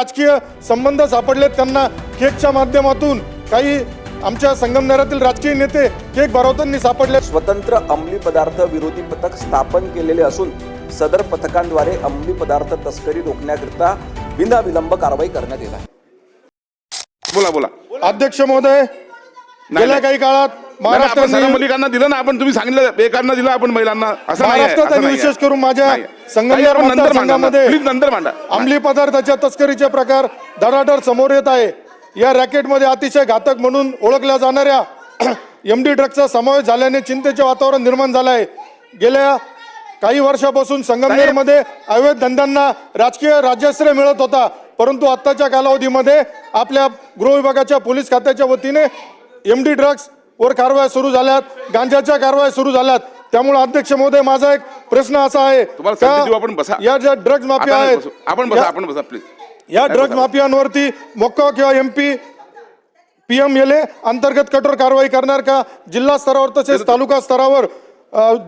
राजकीय संबंध सापडलेत त्यांना केकच्या माध्यमातून काही आमच्या संगमनेरातील राजकीय नेते केक भरवताना सापडले. स्वतंत्र अंमली पदार्थ विरोधी पथक स्थापन केलेले असून सदर पथकांद्वारे अंमली पदार्थ तस्करी रोखण्याकरिता विनाविलंब कारवाई करण्यात येत आहे. बोला बोला. अध्यक्ष महोदय गेल्या नाही. काही काळात मुलींना दिलं ना आपण तुम्ही सांगितलं एकांना दिलं आपण महिलांना. असं. विशेष करून माझ्या नंतर प्लीज नंतर मांडा. अंमली पदार्थाच्या तस्करीचे प्रकार धडाधड समोर येत आहे. या रॅकेटमध्ये अतिशय घातक म्हणून ओळखल्या जाणाऱ्या एम डी ड्रग्सचा समावेश झाल्याने चिंतेचे वातावरण निर्माण झालं आहे. गेल्या काही वर्षापासून संगमनेरमध्ये अवैध धंद्यांना राजकीय राज्याश्रय मिळत होता. परंतु आत्ताच्या कालावधीमध्ये आपल्या गृह विभागाच्या पोलीस खात्याच्या वतीने एम डी ड्रग्स वर कारवाया सुरू झाल्यात. गांजाच्या कारवाया सुरू झाल्यात. त्यामुळे अध्यक्ष महोदय माझा एक प्रश्न असा आहे तुम्हाला का संधी देऊ आपण? बसा. या ज्या ड्रग्ज माफिया आता नाही आहेत बसू. आपण बसा या- आपण बसा प्लीज या ड्रग्ज माफियांवरती मोक्का किंवा M P P M L A अंतर्गत कठोर कारवाई करणार का? जिल्हा स्तरावर तसेच तालुका स्तरावर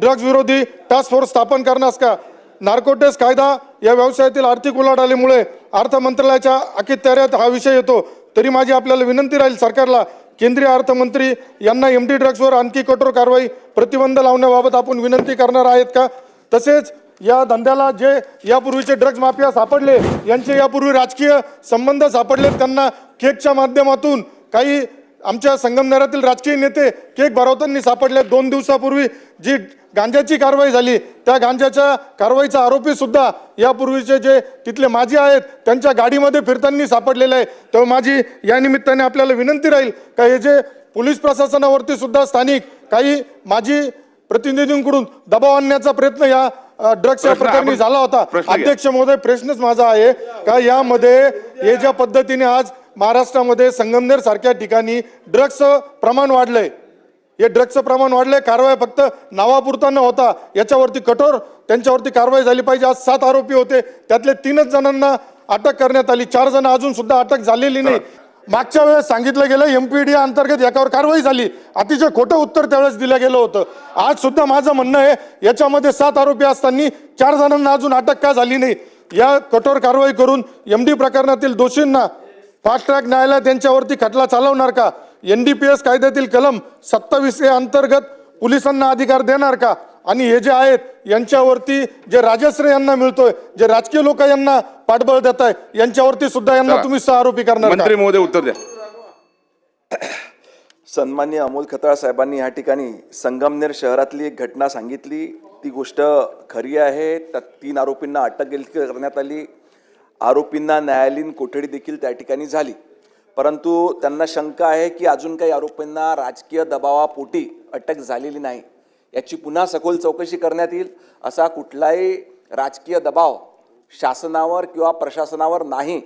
ड्रग्ज विरोधी टास्क फोर्स स्थापन करण्यास का? नार्कोटेस कायदा या व्यवसायातील आर्थिक उलाढालीमुळे अर्थ मंत्रालयाच्या अखत्याऱ्यात हा विषय येतो. तरी माझी आपल्याला विनंती राहील सरकारला केंद्रीय अर्थमंत्री यांना एम डी ड्रग्जवर आणखी कठोर कारवाई प्रतिबंध लावण्याबाबत आपण विनंती करणार आहेत का? तसेच या धंद्याला जे यापूर्वीचे ड्रग्ज माफिया सापडले यांचे यापूर्वी राजकीय संबंध सापडलेत त्यांना केकच्या माध्यमातून काही आमच्या संगमनेरातील राजकीय नेते केक भरवतांनी सापडले. दोन दिवसापूर्वी जी गांजाची कारवाई झाली त्या गांजाच्या कारवाईचा आरोपी सुद्धा यापूर्वीचे जे तिथले माजी आहेत त्यांच्या गाडीमध्ये फिरताना सापडलेले आहे. तेव्हा माझी या निमित्ताने आपल्याला विनंती राहील का हे जे पोलीस प्रशासनावरती सुद्धा स्थानिक काही माजी प्रतिनिधींकडून दबाव आणण्याचा प्रयत्न या ड्रग्सच्या प्रकरणी झाला होता. अध्यक्ष महोदय प्रश्नच माझा आहे का? यामध्ये हे ज्या पद्धतीने आज महाराष्ट्रामध्ये संगमनेर सारख्या ठिकाणी ड्रग्सचं प्रमाण वाढलंय. हे ड्रग्सचं प्रमाण वाढलंय. कारवाई फक्त नावापुरता न होता. याच्यावरती कठोर त्यांच्यावरती कारवाई झाली पाहिजे. आज सात आरोपी होते. त्यातले तीनच जणांना अटक करण्यात आली. चार जण अजून सुद्धा अटक झालेली नाही. मागच्या वेळेस सांगितलं गेलं एमपीडी अंतर्गत याच्यावर कारवाई झाली. अतिशय खोटं उत्तर त्यावेळेस दिलं गेलं होतं. आज सुद्धा माझं म्हणणं आहे याच्यामध्ये सात आरोपी असताना चार जणांना अजून अटक का झाली नाही? या कठोर कारवाई करून एम डी प्रकरणातील दोषींना फास्ट ट्रॅक न्यायालयात त्यांच्यावरती खटला चालवणार का? एन डी पी एस कायद्यातील कलम सत्तावीस ए अंतर्गत पोलिसांना अधिकार देणार का? आणि हे जे आहेत यांच्यावरती जे राजश्रय यांना मिळतोय जे राजकीय लोक यांना पाठबळ देत आहे यांच्यावरती सुद्धा यांना. तुम्ही सह आरोपी करणार का? मंत्री महोदय उत्तर द्या. सन्मान्य अमोल खताळ साहेबांनी या ठिकाणी संगमनेर शहरातली एक घटना सांगितली. ती गोष्ट खरी आहे. त्यात तीन आरोपींना अटक देखील करण्यात आली. आरोपींना न्यायालयीन कोठडी देखील त्या ठिकाणी झाली. परंतु त्यांना शंका आहे की अजून काही आरोपींना राजकीय दबावापोटी अटक झालेली नाही. याची पुन्हा सखोल चौकशी करण्यात येईल. असा कुठलाही राजकीय दबाव शासनावर किंवा प्रशासनावर नाही.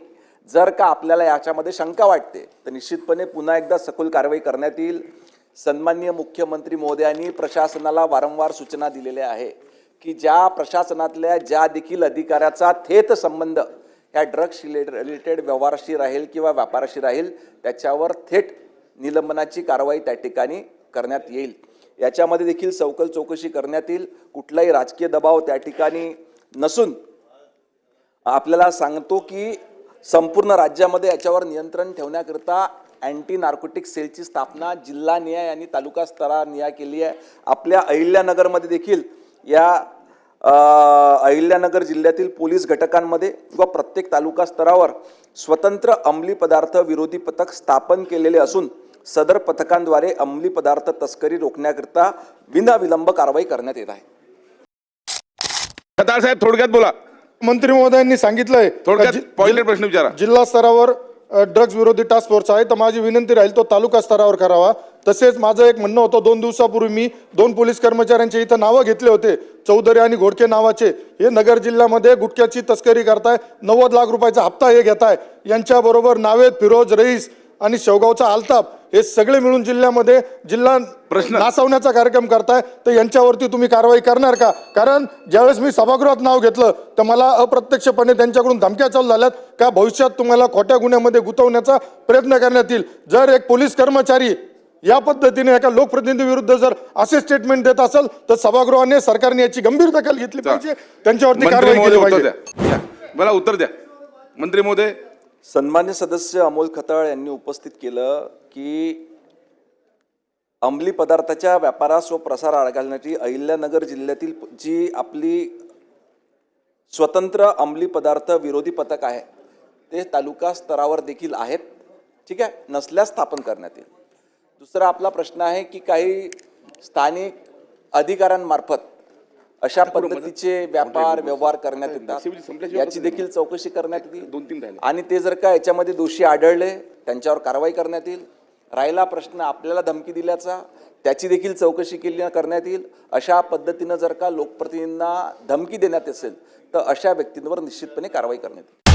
जर का आपल्याला याच्यामध्ये शंका वाटते तर निश्चितपणे पुन्हा एकदा सखोल कारवाई करण्यात येईल. सन्माननीय मुख्यमंत्री महोदयांनी प्रशासनाला वारंवार सूचना दिलेल्या आहे की ज्या प्रशासनातल्या ज्या देखील अधिकाऱ्याचा थेट संबंध ह्या ड्रग्स रिलेटेड व्यवहाराशी राहील किंवा व्यापाराशी राहील त्याच्यावर थेट निलंबनाची कारवाई त्या ठिकाणी करण्यात येईल. याच्यामध्ये देखील सवकल चौकशी करण्यात येईल. कुठलाही राजकीय दबाव त्या ठिकाणी नसून आपल्याला सांगतो की संपूर्ण राज्यामध्ये याच्यावर नियंत्रण ठेवण्याकरिता अँटी नार्कोटिक सेलची स्थापना जिल्हा न्याय आणि तालुका स्तरानिहाय केली आहे. आपल्या अहिल्यानगरमध्ये देखील या अहिल्यानगर जिल्ह्यातील पोलीस घटकांमध्ये किंवा प्रत्येक तालुका स्तरावर स्वतंत्र अंमली पदार्थ विरोधी पथक स्थापन केलेले असून सदर पथकांद्वारे अंमली पदार्थ तस्करी रोखण्याकरिता विनाविलंब कारवाई करण्यात येत आहे. साहेब थोडक्यात बोला. मंत्री महोदयांनी सांगितलंय थोडक्यात पॉइंटेड प्रश्न विचारा. जिल्हा स्तरावर ड्रग्ज विरोधी टास्क फोर्स आहे. तर माझी विनंती राहील तो तालुका स्तरावर करावा. तसेच माझं एक म्हणणं होतं दोन दिवसापूर्वी मी दोन पोलीस कर्मचाऱ्यांचे इथं नावं घेतले होते. चौधरी आणि घोडके नावाचे. हे नगर जिल्ह्यामध्ये गुटख्याची तस्करी करताय. नव्वद लाख रुपयाचा हप्ता हे घेताय. यांच्याबरोबर नावेद फिरोज रईस आणि शेवगावचा आलताप हे सगळे मिळून जिल्ह्यामध्ये जिल्हा प्रश्न. नासवण्याचा कार्यक्रम करताय. तर यांच्यावरती तुम्ही कारवाई करणार का? कारण ज्यावेळेस मी सभागृहात नाव घेतलं तर मला अप्रत्यक्षपणे त्यांच्याकडून धमक्या चालू झाल्यात का भविष्यात तुम्हाला खोट्या गुन्ह्यामध्ये गुंतवण्याचा प्रयत्न करण्यात येईल. जर एक पोलीस कर्मचारी या पद्धतीने एका लोकप्रतिनिधी विरुद्ध जर असे स्टेटमेंट देत असेल तर सभागृहाने सरकारने याची गंभीर दखल घेतली पाहिजे. त्यांच्यावरती कारवाई केली पाहिजे. मला उत्तर द्या. मंत्री महोदय सन्मान्य सदस्य अमोल खताळ यांनी उपस्थित केलं की अंमली पदार्थाच्या व्यापारास व प्रसार आळा घालण्याची अहिल्यानगर जिल्ह्यातील जी आपली स्वतंत्र अंमली पदार्थ विरोधी पथक आहे ते तालुका स्तरावर देखील आहेत. ठीक आहे? नसल्यास स्थापन करण्यात येईल. दुसरा आपला प्रश्न आहे की काही स्थानिक अधिकाऱ्यांमार्फत अशा पद्धतीचे व्यापार व्यवहार करण्यात येतात. याची देखील चौकशी करण्यात येईल. दोन तीन आणि ते जर का याच्यामध्ये दोषी आढळले त्यांच्यावर कारवाई करण्यात येईल. राहिला प्रश्न आपल्याला धमकी दिल्याचा त्याची देखील चौकशी केली करण्यात येईल. अशा पद्धतीनं जर का लोकप्रतिनिधींना धमकी देण्यात असेल तर अशा व्यक्तींवर निश्चितपणे कारवाई करण्यात येईल.